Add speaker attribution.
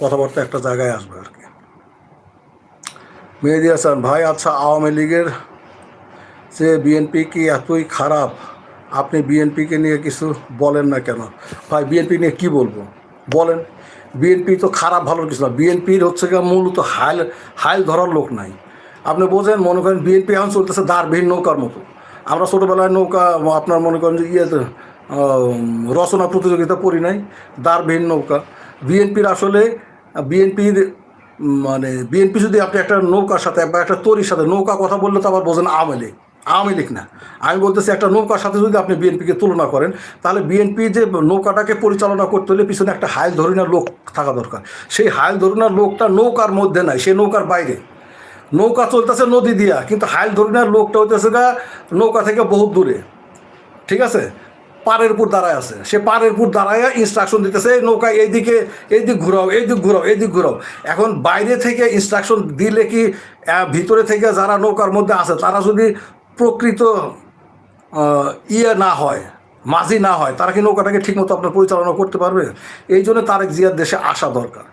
Speaker 1: কথাবার্তা একটা জায়গায় আসবে আর কি। মেহেদি হাসান, ভাই আচ্ছা আওয়ামী লীগের যে বিএনপি কি এতই খারাপ? আপনি বিএনপিকে নিয়ে কিছু বলেন না কেন? ভাই, বিএনপি নিয়ে কি বলব? বলেন। বিএনপি তো খারাপ, ভালো কিছু না। বিএনপির হচ্ছে গিয়ে মূলত হাইল হাইল ধরার লোক নাই। আপনি বোঝেন, মনে করেন বিএনপি এখন চলতেছে দাঁড়বিহীন নৌকার মতো। আমরা ছোটোবেলায় নৌকা, আপনার মনে করেন যে ইয়ে রচনা প্রতিযোগিতা পড়ি নাই দাঁড়বিহীন নৌকা। বিএনপির আসলে, বিএনপির মানে বিএনপি যদি আপনি একটা নৌকার সাথে, বা একটা তরির সাথে নৌকা কথা বললে তো আবার বোঝেন আওয়ামী লীগ। আওয়ামী লীগ না। আমি বলতেছি একটা নৌকার সাথে যদি আপনি বিএনপিকে তুলনা করেন, তাহলে বিএনপি যে নৌকাটাকে পরিচালনা করতে হলে পিছনে একটা হাইল ধরিনার লোক থাকা দরকার। সেই হাইল ধরিনার লোকটা নৌকার মধ্যে নাই, সে নৌকার বাইরে। নৌকা চলতেছে নদী দিয়া, কিন্তু হাইল ধরিনার লোকটা হইতেছে গা নৌকা থেকে বহুত দূরে। ঠিক আছে? পাড়ের উপর দাঁড়ায় আছে। সে পাড়ের উপর দাঁড়ায় ইনস্ট্রাকশন দিতেছে, এই নৌকা এইদিকে, এইদিক ঘুরাও এইদিক ঘুরাও এইদিক ঘুরাও। এখন বাইরে থেকে ইনস্ট্রাকশন দিলে কি ভিতরে থেকে যারা নৌকার মধ্যে আছে, তারা যদি প্রকৃত ইয়ে না হয়, মাঝি না হয়, তারা কি নৌকাটাকে ঠিকমতো আপনার পরিচালনা করতে পারবে? এই জন্য তারেক জিয়ার দেশে আসা দরকার।